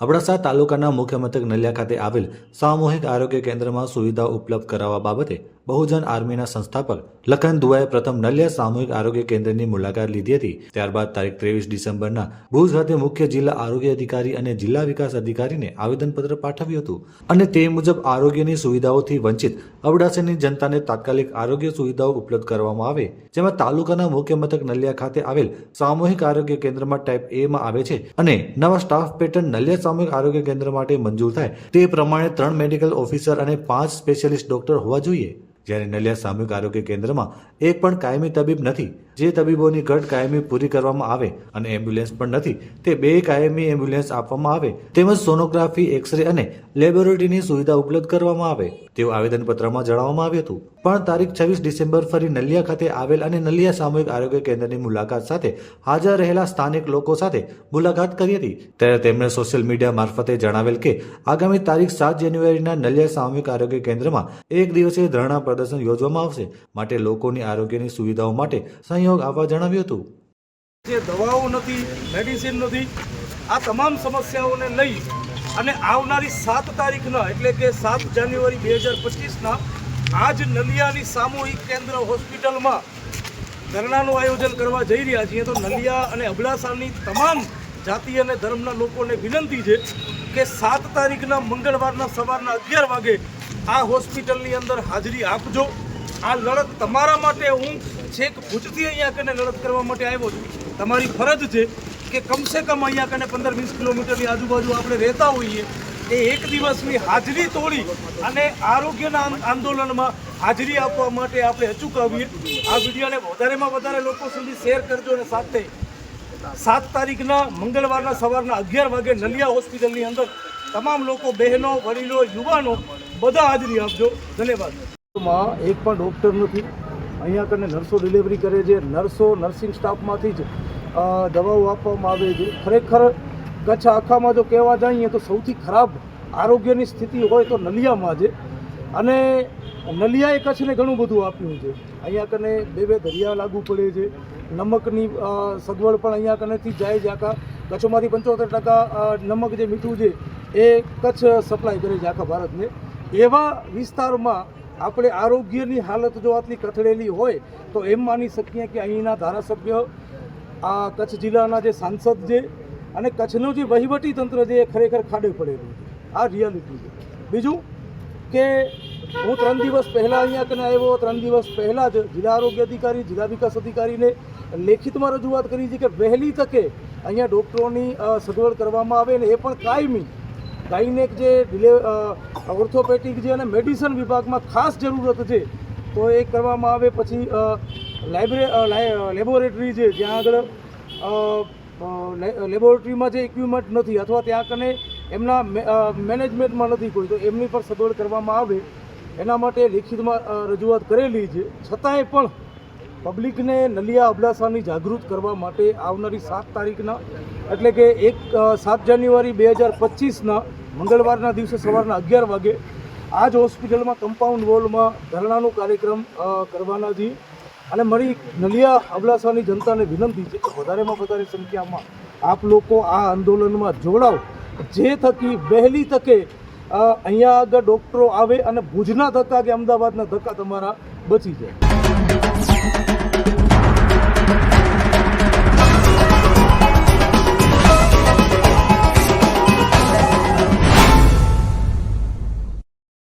અબડાસા તાલુકાના મુખ્ય મથક નલિયા ખાતે આવેલ સામૂહિક આરોગ્ય કેન્દ્રમાં સુવિધાઓ ઉપલબ્ધ કરાવવા બાબતે બહુજન આર્મીના સંસ્થાપક લખન દુઆએ પ્રથમ નલિયા સામૂહિક આરોગ્ય કેન્દ્રની મુલાકાત લીધી હતી. ત્યારબાદ તારીખ ત્રેવીસ ડિસેમ્બરના ભુજ ખાતે મુખ્ય જિલ્લા આરોગ્ય અધિકારી અને જિલ્લા વિકાસ અધિકારીને આવેદનપત્ર પાઠવ્યું હતું. અને તે મુજબ આરોગ્યની સુવિધાઓથી વંચિત અબડાસાની જનતાને તાત્કાલિક આરોગ્ય સુવિધાઓ ઉપલબ્ધ કરવામાં આવે. જેમાં તાલુકાના મુખ્ય મથક નલિયા ખાતે આવેલ સામૂહિક આરોગ્ય કેન્દ્રમાં ટાઈપ એમાં આવે છે અને નવા સ્ટાફ પેટર્ન નલિયા સામૂહિક આરોગ્ય કેન્દ્ર માટે મંજૂર થાય તે પ્રમાણે ત્રણ મેડિકલ ઓફિસર અને પાંચ સ્પેશિયાલિસ્ટ ડોક્ટર હોવા જોઈએ. જ્યારે નલિયા સામૂહિક આરોગ્ય કેન્દ્રમાં એક પણ કાયમી તબીબ નથી જે તબીબોની ઘટ કાયમી પૂરી કરવામાં આવે અને એમ્બ્યુલન્સ પણ નથી, તે બે કાયમી એમ્બ્યુલન્સ આપવામાં આવે, તેમજ સોનોગ્રાફી, એક્સરે અને લેબોરેટરીની સુવિધા ઉપલબ્ધ કરવામાં આવે. તેવું આવેદનપત્રમાં જણાવવામાં આવ્યું હતું. પણ તારીખ છવ્વીસ ડિસેમ્બર ફરી નલિયા ખાતે આવેલ અને નલિયા સામૂહિક આરોગ્ય કેન્દ્રની મુલાકાત સાથે હાજર રહેલા સ્થાનિક લોકો સાથે મુલાકાત કરી હતી. ત્યારે તેમણે સોશિયલ મીડિયા મારફતે જણાવેલ કે, આગામી તારીખ સાત જાન્યુઆરીના નલિયા સામૂહિક આરોગ્ય કેન્દ્રમાં એક દિવસીય ધરણા પ્રદર્શન યોજવામાં આવશે. માટે લોકોની આરોગ્યની સુવિધાઓ માટે સહયોગ આવવા જણાવ્યું હતું. જે દવાઓ નથી મેડિસિન નથી, આ તમામ સમસ્યાઓને લઈ અને આવનારી સાત તારીખના, એટલે કે સાત જાન્યુઆરી બે હજાર પચીસના, આજ નલિયાની સામૂહિક કેન્દ્ર હોસ્પિટલમાં ધરણાનું આયોજન કરવા જઈ રહ્યા છીએ. તો નલિયા અને અબડાસાની તમામ જાતિ અને ધર્મના લોકોને વિનંતી છે કે સાત તારીખના મંગળવારના સવારના અગિયાર વાગે આ હોસ્પિટલની અંદર હાજરી આપજો. આ લડત તમારા માટે હું છેક ભુજથી અહીંયા કને લડત કરવા માટે આવ્યો છું, તમારી ફરજ છે કે કમસે કમ અહીંયા કને પંદર વીસ કિલોમીટરની આજુબાજુ આપણે રહેતા હોઈએ, એ એક દિવસની હાજરી તોડી અને આરોગ્યના આંદોલનમાં હાજરી આપવા માટે આપણે અચૂક આવીએ આ વિડીયોને વધારેમાં વધારે લોકો સુધી શેર કરજો અને સાથે સાત તારીખના મંગળવારના સવારના અગિયાર વાગે નલિયા હોસ્પિટલની અંદર તમામ લોકો, બહેનો, વડીલો, યુવાનો, બધા હાજરી આપજો. ધન્યવાદ. માં એક પણ ડૉક્ટર નથી. અહીંયા કને નર્સો ડિલિવરી કરે છે. નર્સો નર્સિંગ સ્ટાફમાંથી જ દવાઓ આપવામાં આવે છે. ખરેખર કચ્છ આખામાં જો કહેવા જઈએ તો સૌથી ખરાબ આરોગ્યની સ્થિતિ હોય તો નલિયામાં છે. અને નલિયાએ કચ્છને ઘણું બધું આપ્યું છે. અહીંયા કને બે બે દરિયા લાગુ પડે છે. નમકની સગવડ પણ અહીંયા કનેથી જાય છે આખા કચ્છમાંથી પંચોતેર ટકા નમક જે મીઠું છે એ કચ્છ સપ્લાય કરે છે આખા ભારતને. એવા વિસ્તારમાં આપણે આરોગ્યની હાલત જો આટલી કથળેલી હોય, તો એમ માની શકીએ કે અહીંના ધારાસભ્ય, આ કચ્છ જિલ્લાના જે સાંસદ છે અને કચ્છનું જે વહીવટી તંત્ર છે એ ખરેખર ખાડે પડેલું આ રિયાલિટી છે. બીજું કે હું ત્રણ દિવસ પહેલાં અહીંયા કને આવ્યો, ત્રણ દિવસ પહેલાં જ જિલ્લા આરોગ્ય અધિકારી, જિલ્લા વિકાસ અધિકારીને લેખિતમાં રજૂઆત કરી છે કે વહેલી તકે અહીંયા ડૉક્ટરોની સગવડ કરવામાં આવે ને એ પણ કાયમી ગાયનેક જે ડિલે ઓર્થોપેટિક જે અને મેડિસિન વિભાગમાં ખાસ જરૂરત છે, તો એ કરવામાં આવે. પછી લાઇબ્રે લાઇ- લેબોરેટરી છે, જ્યાં આગળ લેબોરેટરીમાં જે ઇક્વિપમેન્ટ નથી, અથવા ત્યાં કને એમના મેનેજમેન્ટમાં નથી કોઈ, તો એમની પર સગવડ કરવામાં આવે. એના માટે લેખિતમાં રજૂઆત કરેલી છે. છતાંય પણ પબ્લિકને નલિયા અબડાસાની જાગૃત કરવા માટે આવનારી સાત તારીખના એટલે કે એક સાત જાન્યુઆરી બે હજાર પચીસના મંગળવારના દિવસે સવારના અગિયાર વાગે આ જ હોસ્પિટલમાં કમ્પાઉન્ડ વોલમાં ધરણાનો કાર્યક્રમ કરવાના છીએ. અને મારી નલિયા અબડાસાની જનતાને વિનંતી છે કે વધારેમાં વધારે સંખ્યામાં આપ લોકો આ આંદોલનમાં જોડાવ. જે થકી વહેલી તકે અહીંયા આગળ ડૉક્ટરો આવે અને ભુજના ધક્કા કે અમદાવાદના ધક્કા તમારા બચી જાય.